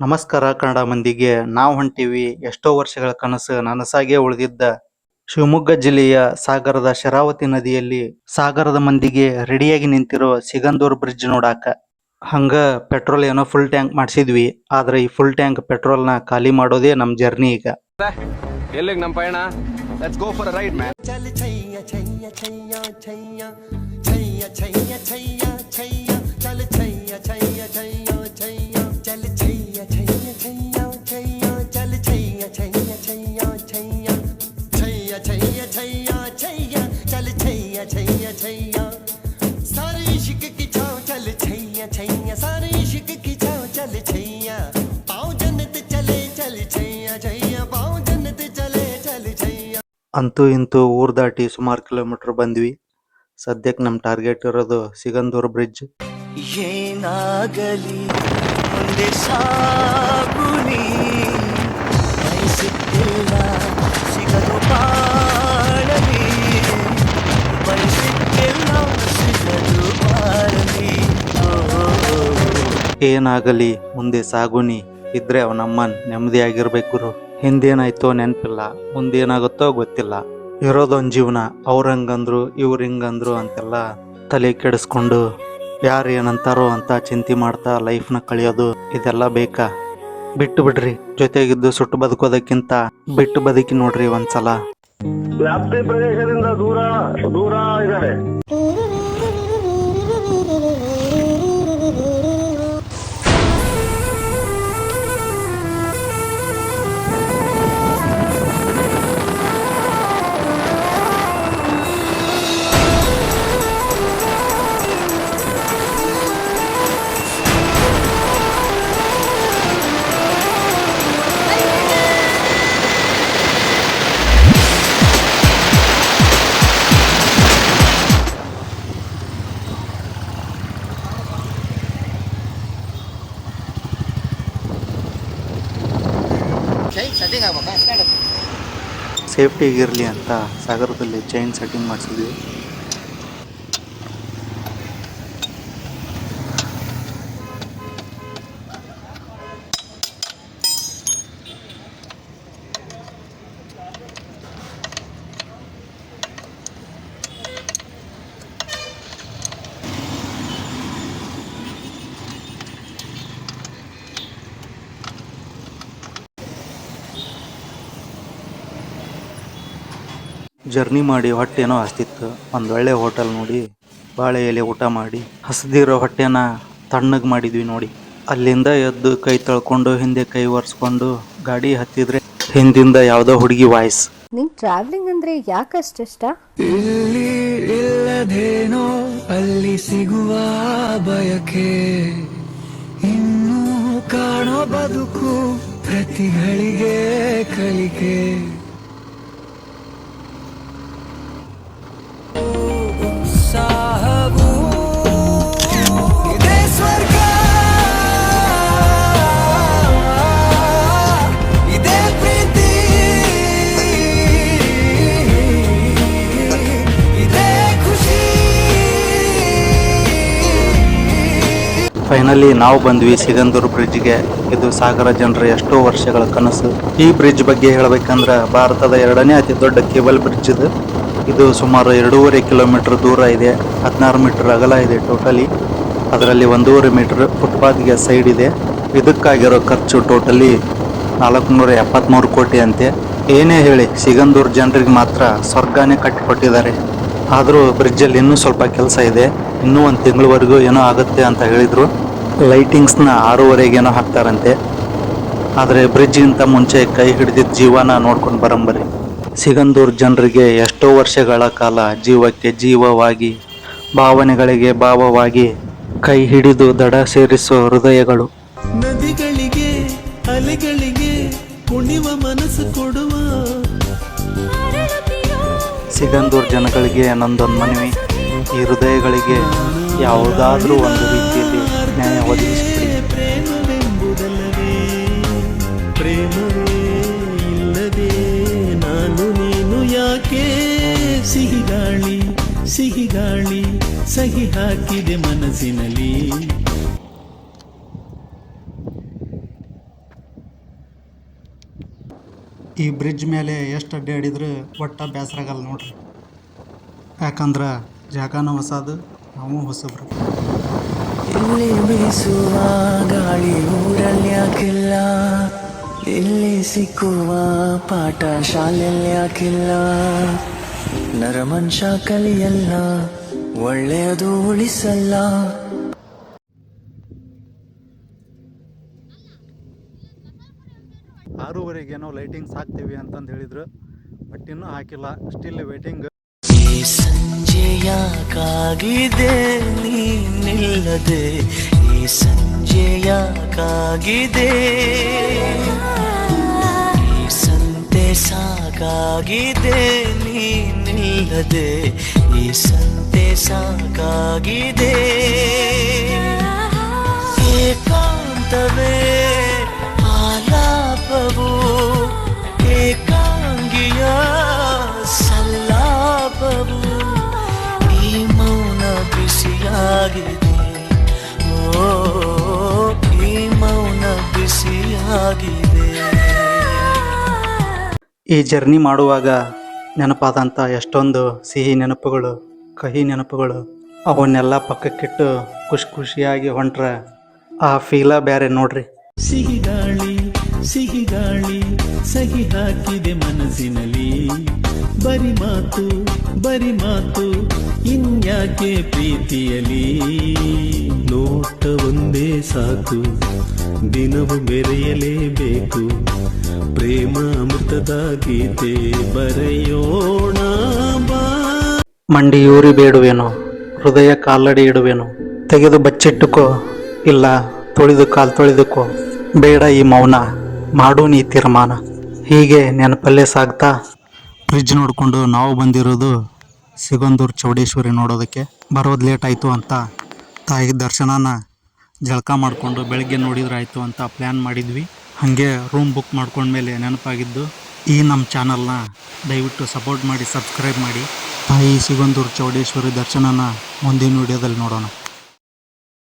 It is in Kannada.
ನಮಸ್ಕಾರ ಕನ್ನಡ ಮಂದಿಗೆ. ನಾವು ಹೊಂಟಿವಿ. ಎಷ್ಟೋ ವರ್ಷಗಳ ಕನಸು ನನಸಾಗೆ ಉಳಿದಿದ್ದ. ಶಿವಮೊಗ್ಗ ಜಿಲ್ಲೆಯ ಸಾಗರದ ಶರಾವತಿ ನದಿಯಲ್ಲಿ ಸಾಗರದ ಮಂದಿಗೆ ರೆಡಿಯಾಗಿ ನಿಂತಿರೋ ಸಿಗಂದೂರ್ ಬ್ರಿಡ್ಜ್ ನೋಡಾಕ. ಹಂಗ ಪೆಟ್ರೋಲ್ ಏನೋ ಫುಲ್ ಟ್ಯಾಂಕ್ ಮಾಡಿಸಿದ್ವಿ. ಆದ್ರೆ ಈ ಫುಲ್ ಟ್ಯಾಂಕ್ ಪೆಟ್ರೋಲ್ನ ಖಾಲಿ ಮಾಡೋದೇ ನಮ್ ಜರ್ನಿ ಈಗ. ಎಲ್ಲಿಗೆ ನಮ್ಮ ಪಯಣ? Let's go for ride man Chaiyya Chaiyya सारे इश्क की छाव चल छैया पाँव जन्नत चले चल छैया छैया पाँव जन्नत चले चल छैया ಅಂತೂ ಇಂತೂ ಊರ್ ದಾಟಿ ಸುಮಾರು ಕಿಲೋಮೀಟರ್ ಬಂದ್ವಿ ಸದ್ಯಕ್ಕೆ ನಮ್ ಟಾರ್ಗೆಟ್ ಇರೋದು ಸಿಗಂದೂರ್ ಬ್ರಿಡ್ಜ್ ಏನಾಗಲಿ ಮುಂದೆ ಸಾಗುನಿ ಬಯಸುತ್ತಿಲ್ಲ ಸಿಗಲು ಬಾಳಲಿ ಏನಾಗಲಿ ಮುಂದೆ ಸಾಗುನಿ ಇದ್ರೆ ಅವನಮ್ಮನ್ ನೆಮ್ಮದಿಯಾಗಿರ್ಬೇಕು ಗುರು ಹಿಂದೇನಾಯ್ತೋ ನೆನಪಿಲ್ಲ ಮುಂದೇನಾಗುತ್ತೋ ಗೊತ್ತಿಲ್ಲ. ಇರೋದೊಂದು ಜೀವನ ಅವ್ರ ಹಂಗಂದ್ರು ಇವ್ರ ಹಿಂಗಂದ್ರು ಅಂತೆಲ್ಲ ತಲೆ ಕೆಡಿಸ್ಕೊಂಡು ಯಾರು ಏನಂತಾರೋ ಅಂತ ಚಿಂತೆ ಮಾಡ್ತಾ ಲೈಫ್ನ ಕಳಿಯೋದು ಇದೆಲ್ಲ ಬೇಕಾ? ಬಿಟ್ಟು ಬಿಡ್ರಿ ಜೊತೆಗಿದ್ದು ಸುಟ್ಟು ಬದುಕೋದಕ್ಕಿಂತ ಬಿಟ್ಟು ಬದುಕಿ ನೋಡ್ರಿ ಒಂದ್ಸಲ. ವ್ಯಾಪ್ತಿ ಪ್ರದೇಶದಿಂದ ದೂರ ದೂರ ಇದ್ದಾರೆ. ಸೇಫ್ಟಿಗಿರಲಿ ಅಂತ ಸಾಗರದಲ್ಲಿ ಚೈನ್ ಸೆಟ್ಟಿಂಗ್ ಮಾಡಿಸಿದ್ವಿ. ಜರ್ನಿ ಮಾಡಿ ಹೊಟ್ಟೆನೋ ಹಸ್ತಿತ್ತು. ಒಂದು ಒಳ್ಳೆ ಹೋಟೆಲ್ ನೋಡಿ ಬಾಳೆ ಎಲೆ ಊಟ ಮಾಡಿ ಹಸ್ದಿರೋ ಹೊಟ್ಟೆನ ತಣ್ಣಗೆ ಮಾಡಿದ್ವಿ ನೋಡಿ. ಅಲ್ಲಿಂದ ಎದ್ದು ಕೈ ತಳ್ಕೊಂಡು ಹಿಂದೆ ಕೈ ಒರೆಸ್ಕೊಂಡು ಗಾಡಿ ಹತ್ತಿದ್ರೆ ಹಿಂದಿಂದ ಯಾವುದೋ ಹುಡುಗಿ ವಾಯ್ಸ್. ನಿಂಗ್ ಟ್ರಾವೆಲಿಂಗ್ ಅಂದ್ರೆ ಯಾಕಷ್ಟಿಷ್ಟ ಇಲ್ಲಿ ಇಲ್ಲದೇನೋ ಅಲ್ಲಿ ಸಿಗುವ ಬಯಕೆ. ಇನ್ನು ಕಾಣೋ ಬದುಕು ಪ್ರತಿಗಳಿಗೆ ಕಲಿಕೆ. ಫೈನಲಿ ನಾವು ಬಂದ್ವಿ ಸಿಗಂದೂರು ಬ್ರಿಡ್ಜ್ಗೆ. ಇದು ಸಾಗರ ಜನರ ಎಷ್ಟೋ ವರ್ಷಗಳ ಕನಸು. ಈ ಬ್ರಿಡ್ಜ್ ಬಗ್ಗೆ ಹೇಳಬೇಕಂದ್ರೆ ಭಾರತದ ಎರಡನೇ ಅತಿ ದೊಡ್ಡ ಕೇಬಲ್ ಬ್ರಿಡ್ಜ್ ಇದು. ಇದು ಸುಮಾರು ಎರಡೂವರೆ ಕಿಲೋಮೀಟರ್ ದೂರ ಇದೆ. ಹದಿನಾರು ಮೀಟರ್ ಅಗಲ ಇದೆ ಟೋಟಲಿ. ಅದರಲ್ಲಿ ಒಂದೂವರೆ ಮೀಟರ್ ಫುಟ್ಪಾತ್ಗೆ ಸೈಡ್ ಇದೆ. ಇದಕ್ಕಾಗಿರೋ ಖರ್ಚು ಟೋಟಲಿ ನಾಲ್ಕುನೂರ ಎಪ್ಪತ್ತ್ಮೂರು ಕೋಟಿ ಅಂತೆ. ಏನೇ ಹೇಳಿ, ಸಿಗಂದೂರು ಜನರಿಗೆ ಮಾತ್ರ ಸ್ವರ್ಗಾನೇ ಕಟ್ಟಿಕೊಟ್ಟಿದ್ದಾರೆ. ಆದರೂ ಬ್ರಿಡ್ಜಲ್ಲಿ ಇನ್ನೂ ಸ್ವಲ್ಪ ಕೆಲಸ ಇದೆ. ಇನ್ನೂ ಒಂದು ತಿಂಗಳವರೆಗೂ ಏನೋ ಆಗುತ್ತೆ ಅಂತ ಹೇಳಿದ್ರು. ಲೈಟಿಂಗ್ಸ್ನ ಆರೂವರೆಗೇನೋ ಹಾಕ್ತಾರಂತೆ. ಆದರೆ ಬ್ರಿಡ್ಜ್ಗಿಂತ ಮುಂಚೆ ಕೈ ಹಿಡಿದಿದ್ದ ಜೀವನ ನೋಡ್ಕೊಂಡು ಬರಂಬರಿ. ಸಿಗಂದೂರು ಜನರಿಗೆ ಎಷ್ಟೋ ವರ್ಷಗಳ ಕಾಲ ಜೀವಕ್ಕೆ ಜೀವವಾಗಿ ಭಾವನೆಗಳಿಗೆ ಭಾವವಾಗಿ ಕೈ ಹಿಡಿದು ದಡ ಸೇರಿಸೋ ಹೃದಯಗಳು. ನದಿಗಳಿಗೆ ಅಲೆಗಳಿಗೆ ಕುಣಿವ ಮನಸ್ಸು ಕೊಡುವ ಸಿಗಂದೂರು ಜನಗಳಿಗೆ ನಂದೊಂದು ಮನವಿ. ಈ ಹೃದಯಗಳಿಗೆ ಯಾವುದಾದ್ರೂ ಒಂದು ರೀತಿಯಲ್ಲಿ ನ್ಯಾಯ ಒದಗಿಸಿಬಿಡಿ ಪ್ರೇಮವೆಂಬುದಲ್ಲವೇ ಪ್ರೇಮವೇ ಇಲ್ಲದೆ ನಾನು ನೀನು ಯಾಕೆ ಸಿಹಿ ಗಾಳಿ ಸಿಹಿ ಗಾಳಿ ಸಹಿ ಹಾಕಿದೆ ಮನಸ್ಸಿನಲ್ಲಿ? ಈ ಬ್ರಿಡ್ಜ್ ಮೇಲೆ ಎಷ್ಟು ಅಡ್ಡಾಡಿದ್ರು ಒಟ್ಟ ಬೇಸರ ಆಗಲ್ಲ ನೋಡ್ರಿ. ಯಾಕಂದ್ರೆ ಜಾಗನೂ ಹೊಸದು ನಾವು ಹೊಸಬ್ರು. ಇಲ್ಲಿ ಬೀಸುವ ಗಾಳಿ ಊರಲ್ಲಿ ಯಾಕಿಲ್ಲ ಇಲ್ಲಿ ಸಿಕ್ಕುವ ಪಾಠ ಶಾಲೆಯಲ್ಲಿ ಯಾಕಿಲ್ಲ ನರಮನುಷ್ಯ ಕಲಿಯಲ್ಲ, ಒಳ್ಳೆಯದು ಉಳಿಸಲ್ಲ. ಆರೂವರೆಗೇನೋ ಲೈಟಿಂಗ್ಸ್ ಹಾಕ್ತೀವಿ ಅಂತಂದು ಹೇಳಿದ್ರು, ಬಟ್ ಇನ್ನೂ ಹಾಕಿಲ್ಲ. ಸ್ಟಿಲ್ ವೇಟಿಂಗ್ ಯಾಕಾಗಿದೆ ನೀನಿಲ್ಲದೆ ಈ ಸಂಜೆ ಯಾಕಾಗಿದೆ ಈ ಸಂತೆ ಸಾಕಾಗಿದೆ ನೀನಿಲ್ಲದೆ ಈ ಸಂತೆ ಸಾಕಾಗಿದೆ ಏಕಾಂತವೇ ಈ ಜರ್ನಿ ಮಾಡುವಾಗ ನೆನಪಾದಂಥ ಎಷ್ಟೊಂದು ಸಿಹಿ ನೆನಪುಗಳು, ಕಹಿ ನೆನಪುಗಳು, ಅವನ್ನೆಲ್ಲ ಪಕ್ಕಕ್ಕಿಟ್ಟು ಖುಷಿ ಖುಷಿಯಾಗಿ ಹೊಂಟ್ರೆ ಆ ಫೀಲ ಬೇರೆ ನೋಡ್ರಿ. ಸಿಹಿ ಗಾಳಿ ಸಿಹಿ ಗಾಳಿ, ಸಹಿ ಹಾಕಿದೆ ಮನಸ್ಸಿನಲ್ಲಿ. ಬರಿ ಮಾತು ಬರಿ ಮಾತು, ಇನ್ಯಾಕೆ ಪ್ರೀತಿಯಲಿ ನೋಟ ಒಂದೇ ಸಾಕು ದಿನವು ಬೆರೆಯಲೇಬೇಕು ಪ್ರೇಮ ಅಮೃತದ ಗೀತೆ ಬರೆಯೋಣ ಮಂಡಿಯೂರಿ ಬೇಡುವೆನು ಹೃದಯ ಕಾಲಡಿ ಇಡುವೆನು. ತೆಗೆದು ಬಚ್ಚಿಟ್ಟುಕೋ ಇಲ್ಲ ತೊಳೆದು ಕಾಲು ತೊಳೆದುಕೋ. ಬೇಡ ಈ ಮೌನ ಮಾಡು ನೀ ತೀರ್ಮಾನ. ಹೀಗೆ ನೆನಪಲ್ಲೇ ಸಾಗ್ತಾ. ಫ್ರಿಜ್ ನೋಡಿಕೊಂಡು ನಾವು ಬಂದಿರೋದು ಸಿಗಂದೂರು ಚೌಡೇಶ್ವರಿ ನೋಡೋದಕ್ಕೆ. ಬರೋದು ಲೇಟ್ ಆಯಿತು ಅಂತ. ತಾಯಿ ದರ್ಶನನ ಜಳಕ ಮಾಡಿಕೊಂಡು ಬೆಳಗ್ಗೆ ನೋಡಿದ್ರೆ ಆಯಿತು ಅಂತ ಪ್ಲ್ಯಾನ್ ಮಾಡಿದ್ವಿ. ಹಾಗೆ ರೂಮ್ ಬುಕ್ ಮಾಡ್ಕೊಂಡ್ಮೇಲೆ ನೆನಪಾಗಿದ್ದು ಈ ನಮ್ಮ ಚಾನಲ್ನ ದಯವಿಟ್ಟು ಸಪೋರ್ಟ್ ಮಾಡಿ ಸಬ್ಸ್ಕ್ರೈಬ್ ಮಾಡಿ. ತಾಯಿ ಸಿಗಂದೂರು ಚೌಡೇಶ್ವರಿ ದರ್ಶನನ ಮುಂದಿನ ವಿಡಿಯೋದಲ್ಲಿ ನೋಡೋಣ.